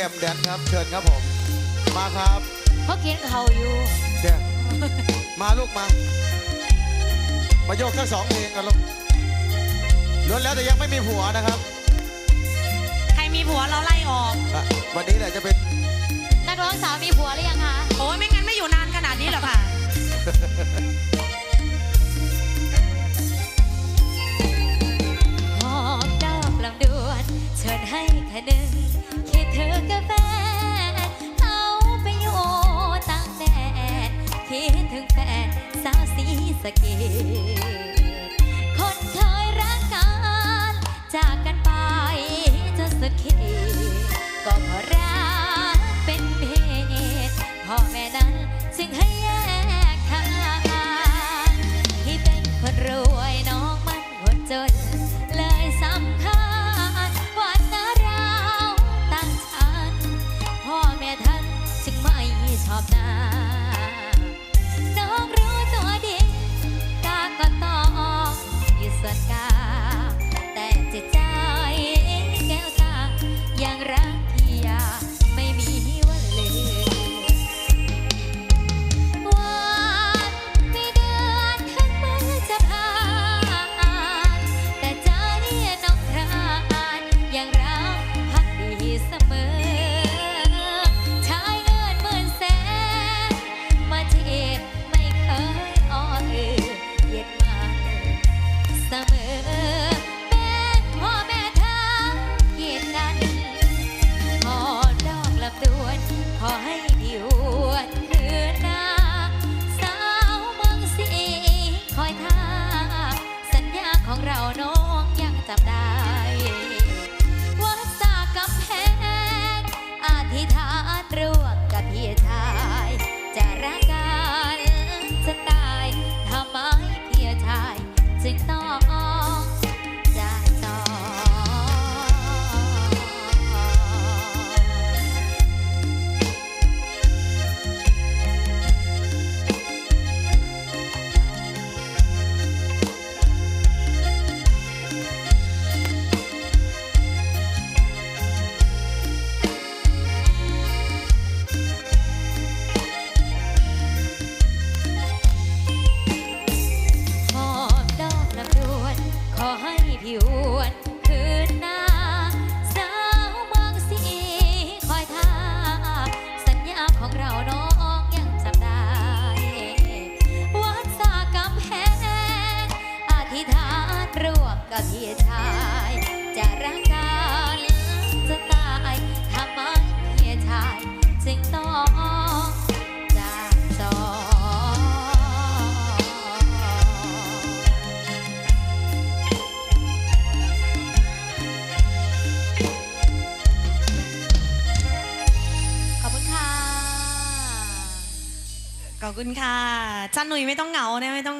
แอมแดนครับ เชิญครับผม มาครับเขาเขียนเขาอยู่เดี๋ยวมาลูกมา มาโยกทั้งสองเพลงกันลูกล้วนแล้วแต่ยังไม่มีผัวนะครับ ใครมีผัวเราไล่ออกอะวันนี้แหละจะเป็นนักร้องสาวมีผัวหรือยังคะโอ้ยไม่งั้นไม่ สีส เสมอเป็นพ่อแม่ทั้งเหยียดกันขอดอกลับดวนขอให้ดิวนคืนหน้าสาวเมืองสีคอยท่าสัญญาของเราน้องยังจำได้ว่าสากำแพงอธิษฐานร่วมกับพี่ชายจะรักกัน พี่ชาย จะรักกันจะตายทำไมพี่ชายจึงต้องจากจอขอบคุณค่ะ ขอบคุณค่ะจ้าหนุ่ยไม่ต้องเหงานะไม่ต้อง